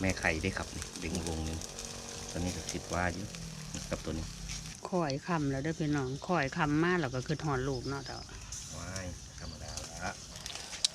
แม่ไข่ได้ครับนี่เด็กวงหนึงตอนนี้ก็คิดว่าอยู่กับตัวนี้คอยคำแล้วเด้อพี่น้องคอยคำมากแล้วก็คือถอนลูกเนาะเจ้าว้ายธรรมดาละ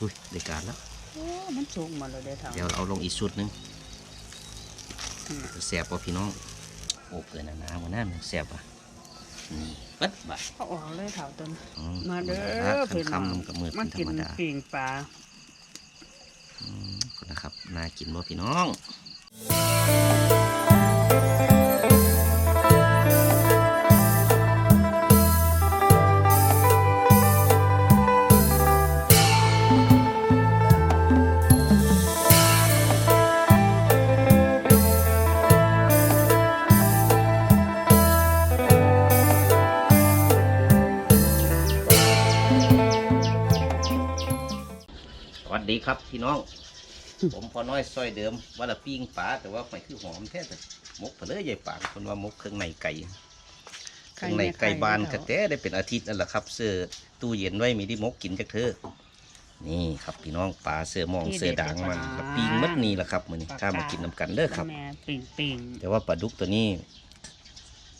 อุ้ยได้การแล้วโอ้มันสุกหมดเลยเด้อเท่าเดี๋ยวเอาลงอีกชุดหนึงอืมแสบป่ะพี่น้องโอ้เกินหนาๆมันน่ามันแสบอะนี่ปัดบะเขาออกเลยเท่าต้นอืมาเด้ธรรอดาพี่น้องคำๆกับมือมาเป็นธรกินรมดาปิ่งปลาอืมขอบคุณ นะครับน่ากินบ่พี่น้องสวัสดีครับพี่น้อง ผมพอน้อยซอยเดิมว่าละปิ้งปลาแต่ว่าไม่คือหอมแท้แต่มกเผลอใหญ่ปากคนว่ามกเครื่องในไก่เครื่องในไก่บานกระแตได้เป็นอาทิตย์นั่นแหละครับ เสื้อตู้เย็นไว้มีที่มกกินจากเธอนี่ครับพี่น้องปลาเสื้อมองเสื้อด่างมันแล้วปิ้งมัดนี่แหละครับมือนี้ถ้ามากินน้ำกันเด้อครับแม่ปิ่งปิ่งแต่ว่าปลาดุกตัวนี้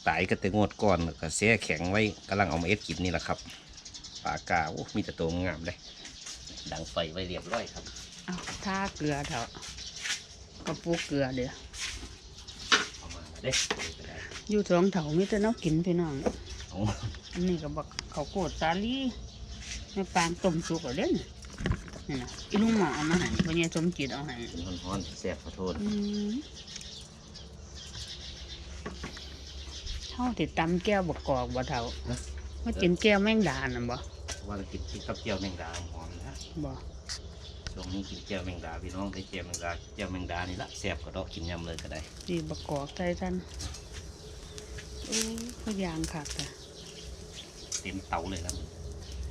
ตายก็แต่งวดก่อนแล้วก็แช่แข็งไว้กำลังเอามาเอ็ดกินนี่แหละครับปลากาโอ้มีแต่ตัวงามเลยดังไฟไว้เรียบร้อยครับ เอาท่าเกลือเถอะกระปุกเกลือเด้อเอามาเด้ไปได้อยู่สองเถามีแต่เน้อกินพี่น้องเอาอันนี้ก็บอกเขาวโกดสาลีแม่ปางต้มสุกเอาเด้นนี่นะอีลุงหมอเอามาให้พ่อใหญ่สมจิตเอาให้เป็นฮ้อนๆแซ่บขอโทษอืมเฮาติดตำแก้วบกกอกบ่เท่าว่ากินแก้วแมงดาน่ะบ่ว่าเรากินที่กับเจียวแมงดาหอมนะบ่ ช่วงนี้กินเจียวแมงดาพี่น้องได้เจียวแมงดาเจียวแมงดานี่ละแซ่บก็ดอกกินยำเลยก็ได้ดีบกกอกใส่ท่านโอ้คือยางคักแต่เต็มเตาเลยครับ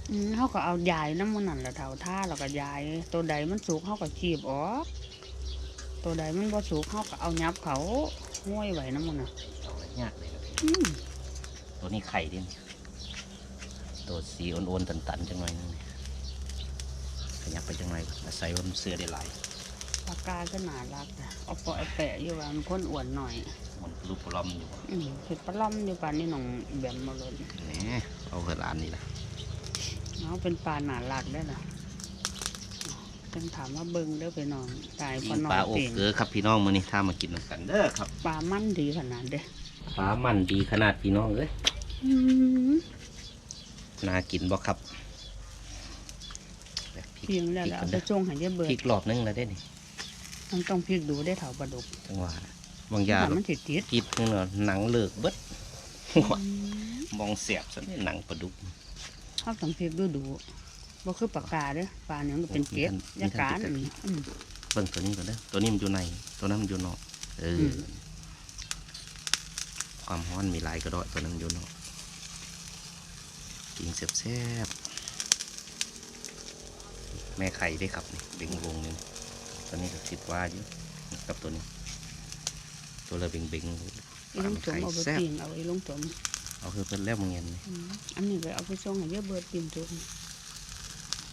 อืมเขาก็เอายายน้ำมันนั่นแหละเท่าท่าแล้วก็ยาย ตัวใดมันสุกเขาก็จีบออกตัวใดมันบ่สุกเขาก็เอายับเขาห้วยไว้น้ำมันน่ะเอาอะไรยากเลยครับอืมตัวนี้ไข่ดินตัวสีอ้วนๆตันๆจังหน่อยนึง ขยับไปจังหน่อยมาใส่ว่ามันเสื้อได้หลายปากกาก็น่ารักนะเอาปล่อยแปะอยู่ว่ามันคนอ้วนหน่อยมันรูปปลอมอยู่อืมเห็ดปลาล่อมอยู่ป่านนี้น้องแบมมาเลยแหมเอาเหือร้านนี่ละเอาเป็นปลาหนารักได้ล่ะจังถามว่าเบิ่งเด้อไปน้องตายปิ้พองน้องปลาอบเก่งเกลือครับพี่น้องมื้อนี้ถ้ามากินกันเด้อครับปลามันดีขนาดเด้อปลามันดีขนาดพี่น้องเอ้ยอืมน่ากินบ่ครับแบบพริก เพียงแล้วพริกแล้วกัเอานไปเด้อจงใหายเบิพดริกรอบนึงแล้วได้นี่มันต้องพริกดูได้เถาปลาดุกจังหวะบางอยางถ้มันติดติดกิบนึงเนาะหนังเลิกเบิดมองเสียบซะนี่หนังปลาดุกเขาต้องพริกดูดูบ่คือปลากาเด้อปลาเนี่ยมันเป็นเกล็ดมียาทั้งการมีทั้งนี่อืม เบิ่งตัวนี้ก่อนเด้อตัวนี้มันอยู่ใน ตัวนั้นมันอยู่นอกเอออม ความร้อนมีหลายกระดอยตัวนั้นมันอยู่นอกกินแซ่บๆ แม่ไข่ได้ครับนี่เบ่งวงหนึงตัวนี้ก็คิดว่าอยู่กับตัวนี้ ตัวละเบ่งเบ่งอีลุงสมเอาไปแซ่บปิ้งเอาอีลุงสมเอาคือเพิ่นแล้วมึงเงินนี่อืมอันนี้ก็เอาไปส่งให้เยอะเบิดปิ้งจุก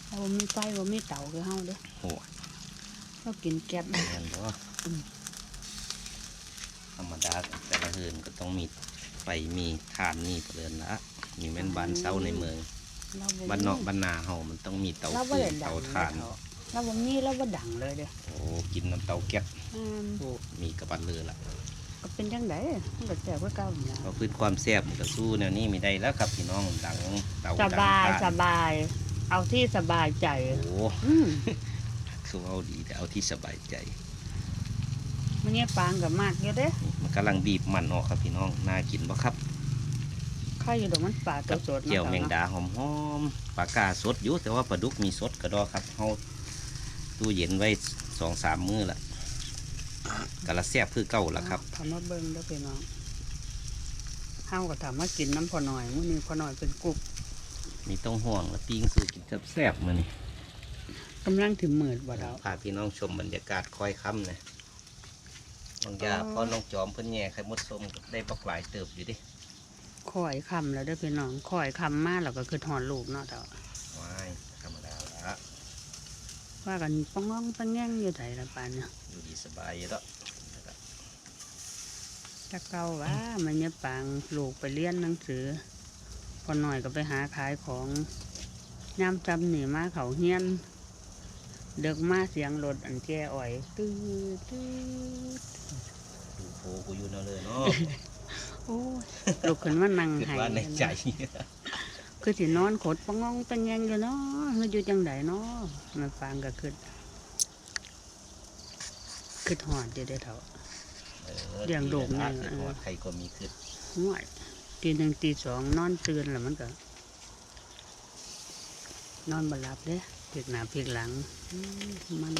เอาบ่มีไฟบ่มีเตาคือเฮาเด้อโอ้ยเรากินแก๊สเงินบ่อืมธรรมดาแต่ละเฮือนก็ต้องมีไฟมีทานมีเปลือนละมีแม่นบ้านเซาในเมือง เราบ่มีบ้านนอกบ้านนาเฮามันต้องมีเตาเราบ่ฟืได้นดังเตาถ่านเลยเขาเราบ่มีเราบ่ดังเลยเด้อโอ้กินน้ำเตาแก๊สอืมโอ้มีกระบันเรือละก็เป็นจังไดมันก็แซ่บกว่าเก่านี่ล่ะเพราะพื้นความแซ่บมันก็สู้แนวนี้ไม่ได้แล้วครับพี่น้องดังเตาสดังบายถ่นสบาย เอาที่สบายใจ โอ้อืมคือเอาดีแต่เอาที่สบายใจ มันเนี่ยปางกับมากอยู่เด้นี่มันกำลังบีบมันออกครับพี่น้องน่ากินบ่ครับ ข้าวอยู่ดอกมันปลาตัวสดเจียวนาะแมงดาหอมๆปลากาสดอยู่แต่ว่าปลาดุกมีสดกระดอครับเฮาตู้เย็นไว้สองสามมื้อละกะละแซ่บคือเก่าละครับทำมาเบิ่งเด้อพี่น้องเฮาก็ถามว่ากินน้ำพอหน่อยมื้อนี้พอหน่อยเป็นกุ๊บมีต้องห่วงและปิ้งสู่กินแซ่บๆมื้อนี้กำลังถึงหมื่นบ่ดาวพาพี่น้องชมบรรยากาศคอยค่ำนะน้องยาอ๋อพ่อน้องจอมเพิ่นแย่ไข่มดส้มก็ได้ปักหลายเติบอยู่ดิ คอยคำแล้วเด้อพี่น้องคอยคำมาแล้วก็คือถอนลูกเนาะเจ้าว้ายธรรมดาละว่ากันป้องงองปังแง่งอยู่ไสละปานเนี่ยนอยู่ดีสบายอยู่แล้วนะครับถ้าเก่าว่ามันเนี่ยปางลูกไปเรียนหนังสือ พอหน่อยก็ไปหาขายของย่ามจำหนีมาเขาเฮียนเดึกมาเสียงรถอันแก่อ่อย ตื้อตื้อดูโพกูอยู่เนาะเลยเนาะ โอ้ยลุกขึ้นมานั่งคิดไห้ว่าในใจคือสินอนขดปะงองเป็นยังอยู่เนาะมันอยู่จังไดเนาะมันฟังก็คือคือหอดอยู่ได้อเท่าออเลี้ยงลูกนี่นี่เพราะว่าใครก็มีขึ้นห่วยตีหนึ่งตีสองนอนตื่นแล้วมันก็ นอนบ่หลับเด้พลิกหน้าพลิกหลังอืมมัน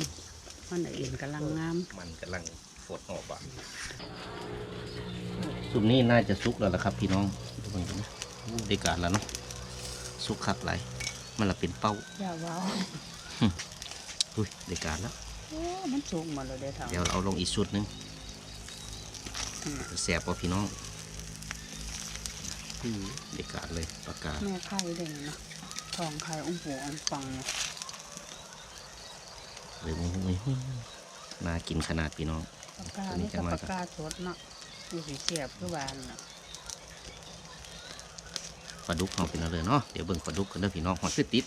มันละเอียนกำลังงาม มันกำลังฝดออกบา นสุปนี้น่าจะสุกแล้วล่ะครับพี่น้องดูมันกันนะอู้ได้การแล้วเนาะสุกคักไรมันละเป็นเป้าอย่าว้าวอุ้ยได้การแล้วโอ้มันสูงหมาเลยเด้อเท่าเดี๋ยวเอาลงอีกชุดหนึงอืมแสบป่ะพี่น้องอือได้การเลยปากกาแม่ไข่ได้เนาะทองไข่องค์ปู่องค์ฟังเนาะเลยมุ้ยน่ากินขนาดพี่น้องปากกาตัวนี้นี่จัก็งหวะปากกาสดเนาะ ดูสีเสียบคือหวานเนาะปลาดุกเอาเป็นเอาเลยเนาะเดี๋ยวเบิ่งปลาดุกกันเด้อพี่น้องหอดคือติด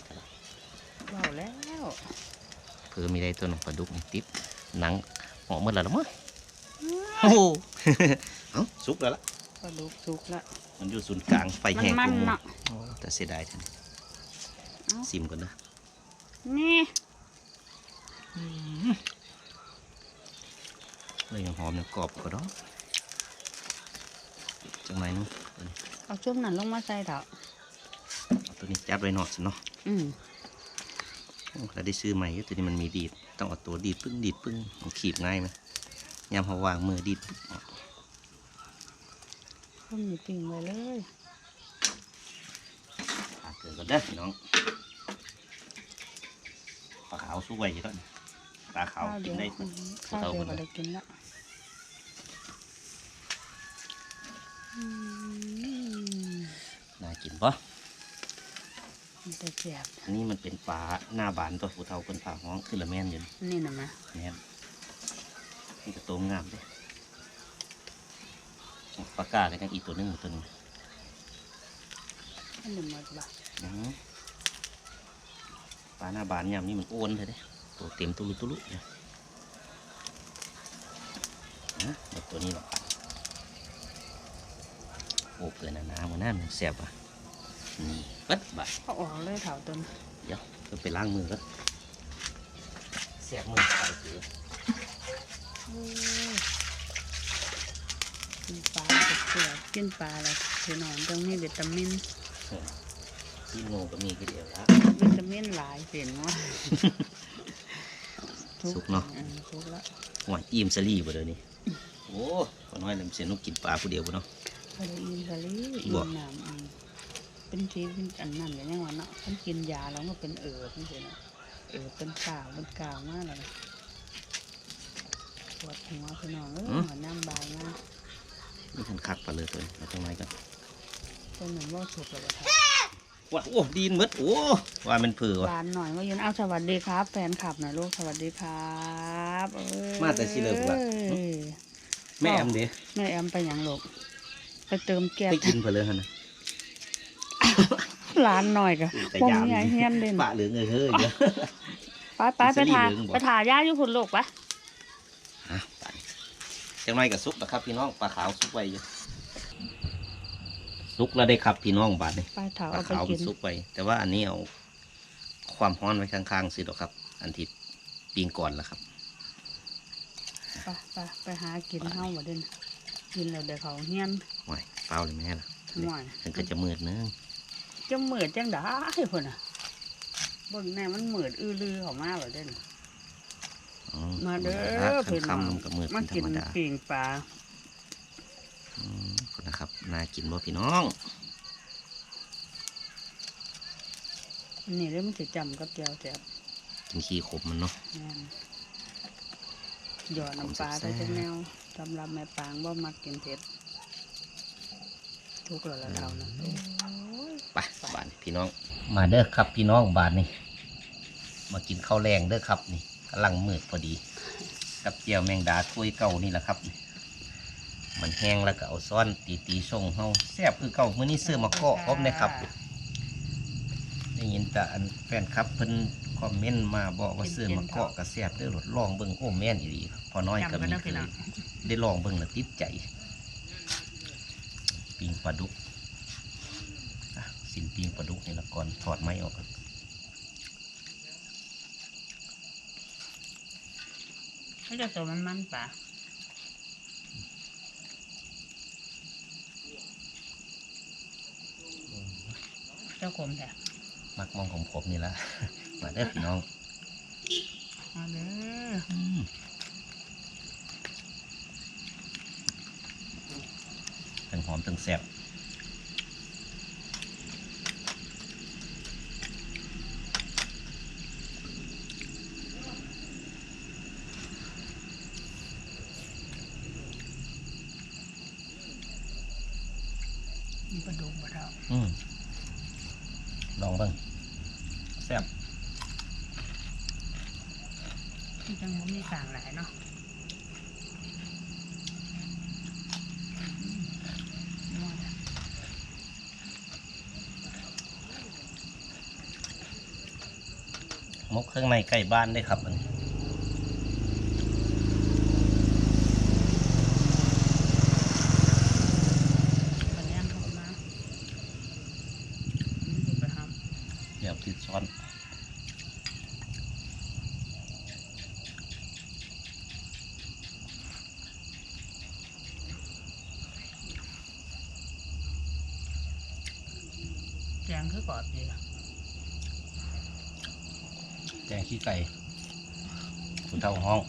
ว้าวแล้วเพื่อมีได้ตัวหนึงปลาดุกนี่ติดหนังเหาะหมดแล้วละมั้งโอ้โหเอ้าสุกแล้วล่ะปลาดุกสุกละมันอยู่ศูนย์กลางไฟมันแห้งมันกูมูเนาะโอ้แต่เสียดายท่านเอ้าซิมก่อนนะนี่เลยยังหอมยังกรอบก็ดอก จังไรนู้นเอาช่วงนั้นลงมาใส่เถอะเอาตัวนี้จับไว้หนอดสิเนาะอืมโอ้แล้วได้ซื้อใหม่อยู่ตัวนี้มันมีดีด ต้องเอาตัวดีดปึ้งดีดปึ้งมันขีบง่ายไหมยามเขาวางมือดีดปึ๊บออกต้มนี่ปิ้งไว้เลยปลาเกิดก็ได้อพี่น้องปลาขาวสู้ไว้อยู่แล้วนี่ปลาขาวกิเดีนยวได้อืมข้าวเดียวเอาหมก็ดเลยได้กินละอืม น่ากินปะมันจะเสียบอันนี้มันเป็นปลาหน้าบานตัวผู้เฒ่าคนผ่าห้องคือละแม่นอยู่นี่นี่นะมะแม่นนี่ก็โตมงามเด้ปลากาเลยกันอีกตัวหนึงตัวหนึงอันนี้หมดละอื้อหือปลาหน้าบานยามนี้มันอ้วนเลยเด้ตัวเต็มตุลุตุลุเนี่ยนะหมดตัวนี้หรอก โอ้เกินหนาๆมันน่ามันแสบอะนี่ปัดบาดเอาออกเลยเถาต้นเดี๋ยวเพิ่งไปล้างมือแล้วแสบมือไปเสือโอ้ยกินปลาเสียบกินปลาอะไรพี่น้องต้องมีวิตามินที่โนก็มีก็เดียวละวิตามินหลายเสียนว่าสุกเนาะอืมสุกละหวานอิ่มสลีบ่เดี๋ยวนี้โอ้พอน้อยเริ่มเสียนกกินปลาผู้เดียวบ่เนาะ พอได้อินสลีอิบ่นน้ำอืมเป็นชีวิตอันนั้นอย่างนี้วะเนาะมันกินยาแล้วก็เป็นเอิบนี่สิเนาะเอิบเป็นกาวเป็นกาวมากเลยปวดหัวพี่น้องเออหัวน้ำบายมากนี่ทันคักปลาเลยตัวนี้มาจังไรกันเป็นเหมือนว่าสุกแล้วค่ะว้าโอ้ดีนหมดโอ้ว่ามันเผือวะวานหน่อยว่ายืนเอาสวัสดีครับ แฟนคลับหน่อยลูกสวัสดีครับเอ้ยมาแต่สิเลิกว่ะ แม่แอมเด้แม่แอมไปหยังลูก ไป เติมแก๊สไปกินเพนเลยฮะนะร้านหน่อยกะแต่ปงยามใหญ่เฮียนเด่นปลาเหลืองเอ้ยเฮ้ยเยอะไปไปไปอิสรีถ่าเหลืองบ่ไปถ่ายย่าอยู่พุ่นลูกปะอะไปจังไรกับซุกนะครับพี่น้องปลาขาวซุกไว้อยู่ซุกแล้วได้ครับพี่น้องบาดนี่ไปถ่าปลาเอาไปขาวมักินนซุกไป แต่ว่าอันนี้เอาความร้อนไว้ข้างๆสิดอกครับ อันที่ปีงก่อนแล้วครับไปไปไปหากินเฮาบ่เด่นกินแล้วเดี๋ยวเขาเฮียน ห่วยเปล่าเลยแม่ล่ะห่วยถึงก็จะมืดเนึงจะเหมือดจังได้พุ่นน่ะเบิ่งแน่มันเหมือดอื้อลือเขามาบ่เด่นอ๋อมาเด้อคเพิ่นำคำๆมันก็มืดมาเป็นธรกินรมดาปิ่งปลาอืมขอบคุณนะครับน่ากินบ่พี่น้องอันนี้เด้อมันสิจำกับเจียวแซ่บกินขี้ขมมันเนาะแม่นหยอดน้ำปลาแซ่ได้บๆจังแนวสำหรับแม่ปางบ่มักกินเผ็ด ทุกแล้วละเท่านั้นโอ้ยไปบาทนี่พี่น้อง มาเด้อครับพี่น้องบาทนี่มากินข้าวแรงเด้อครับนี่กำลังมืดพอดี กับเจียวแมงดาถ้วยเก่านี่แหละครับ มันแห้งแล้วก็เอาซ้อนตีตีๆส่งเฮาแซ่บคือเก่ามื้อนี้ซื้อมาเกาะพร้อมนะครับได้ยินแต่อันแฟนครับเพิ่นคอมเมนต์มาบอกว่าซื้อมาเกาะกระแซบเด้อรถลองเบิ่งโอ้แม่นอีหลีครับพอน้อยก็จำกันมีนะเคพี่ยน้องได้ลองเบิ่งแล้วติดใจ ปิงปลาดุกอะสินปิงปลาดุกนี่ละก่อนถอดไม้ออกก่อนเขาจะตัวมันมันป่ะเจ้าขมแท้มักมองของผมนี่ละมาเด้อพี่น้องมาเด้อ อืมทั้งหอมทั้งแซ่บมีปลาดุกบ่เท่าอืมลองเบิ่งแซ่บ ที่จังบ่มีต่างหลายเนาะอืมนัวจ้ะ มกเครื่องในใกล้บ้านได้ครับอันนี้ ปัญญาเข้ามาอืมไปท เดี๋ยวติดซ้อนำแจงคือกรอบดีอะ แจงขี้ไก่คุณเท่าห้อง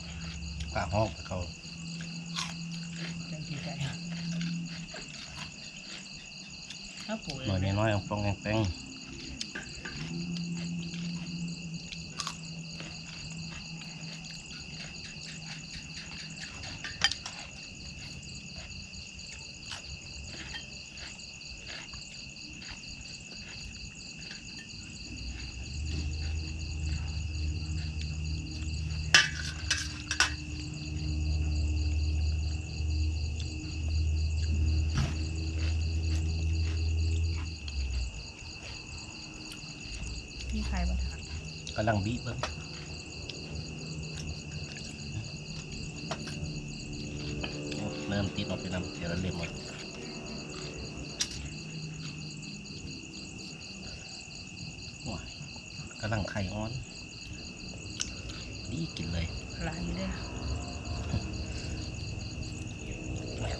ปากห้องเขาแจงกี่ใจถ้าปุ๋ยหน่อยน้อยๆเอาปองแป้งๆ มีใครบ้างคะกำลังบีบเบิ้งโอ้เริ่มติดออกไปนำเดี๋ยวเราเรียมหมดว้ายกำลังไข่อ่อน ดีกินเลยลายอยู่เด้อ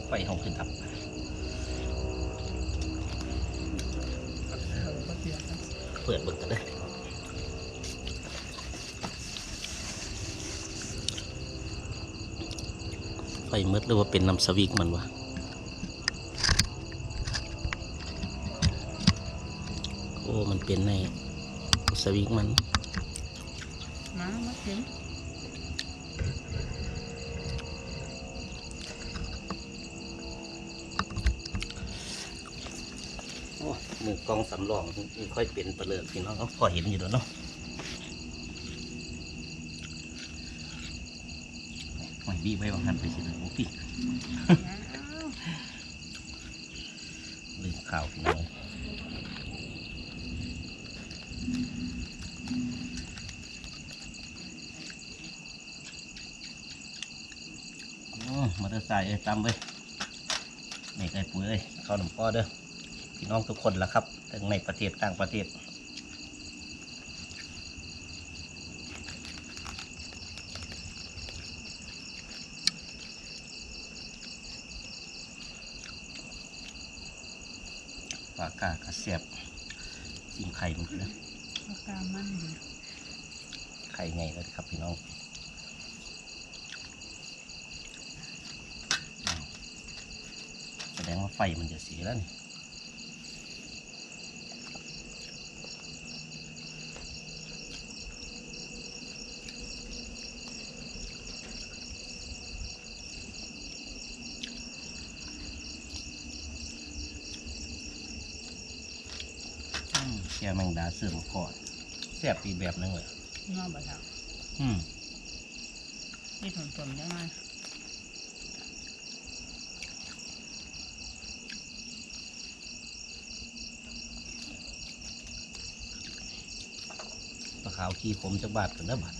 ไฟหองขึ้นทับเออก็เสียกันเปิดเบิกกันเลย ไฟมืดหรือว่าเป็นน้ำสวิกมันวะโอ้ มันเป็นในสวิกมันมามากินโอ้มือกองสำรองนี่ค่อยเป็นเปลือกพี่น้องก็พอเห็นอยู่แล้วเนาะ ไม่บีบไว้บางหันไปสิโอ้พี่ลืมข่าวพี่น้องมาเตอร์ไซค์ตามไปนี่ไอ้ปุ๋ยเอ้ยเข้าหนุ่มพ่อเด้อพี่น้องทุกคนละครับทั้งในประเทศต่างประเทศากากระเสียบจิ้มไข่มันคือปากกามันดีไข่ไงเลยครับพี่น้องอ้าวแสดงว่าไฟมันจะเสียแล้วนี่ อืมแกแมงดาเสื่อมก่อนแซ่บอีกแบบหนึงเลยนอกบ่เท่าอืมนี่ถุนตุ่มได้ไหมปลาขาวขี้ผมจักบาทกันเด้อบาท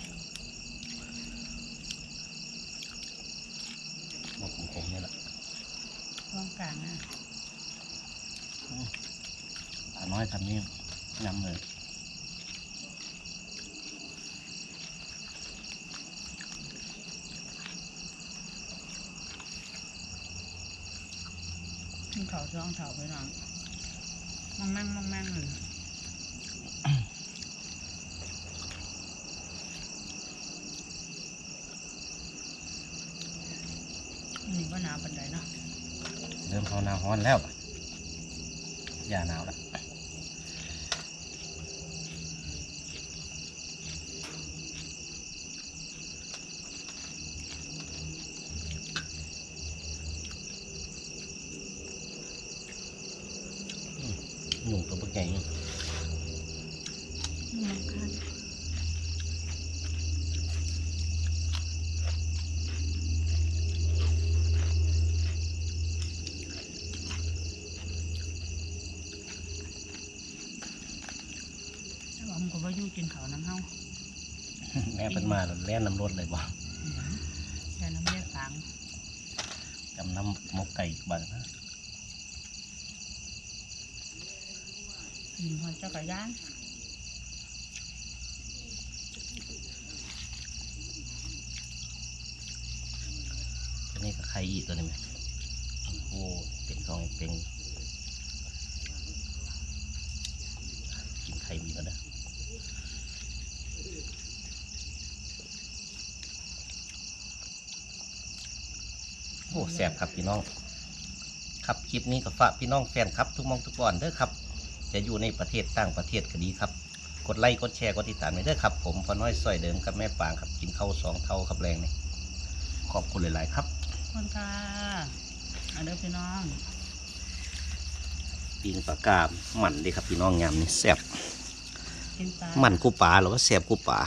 มกผมๆนี่แหละว่างกลางนะปลาน้อยทำนี่ ยำเลยขึ้นเขาช่องเขาไปน้องมองแม่งมองแม่งเลยนี่ว่าหนาวปันใดเนาะเริ่มเข้าหน้าร้อนแล้ว อย่าหนาวละอืมหนุ่ม ตัวปลาใหญ่นี่นี่มันคันแต่ว่ามันก็ว่าอยู่กินเขาวน้ำเฮาแม่เป็นมาแล้วแล่นน้ำรถเลยบ่อืมแต่น้ำเลือดฝังจำน้ำหมกไก่อีกบ้างนะ หัวจักรยานตัวนี้ก็ไข่อีตัวนี้ไหมโอ้เป็นทองเป็นกินไข่มีแล้วเด้อโอ้แสบครับพี่น้อง ครับคลิปนี้ก็ฝากพี่น้องแฟนครับ ทุกมองทุกบอนเด้อครับ จะอยู่ในประเทศต่างประเทศก็ดีครับ กดไลค์กดแชร์กดติดตามไปเด้อครับ ผมพอน้อยซอยเดิมกับแม่ปางครับกินข้าวสองเท่าครับแรงนี่ขอบคุณหลาย ๆ ครับขอบคนค่ะเอาเด้อพี่น้องปิงปลากาหมันเลยครับพี่น้องยามนี่แซ่บกินปลาหมันกูปลาหรือว่าแซ่บกูปลาอ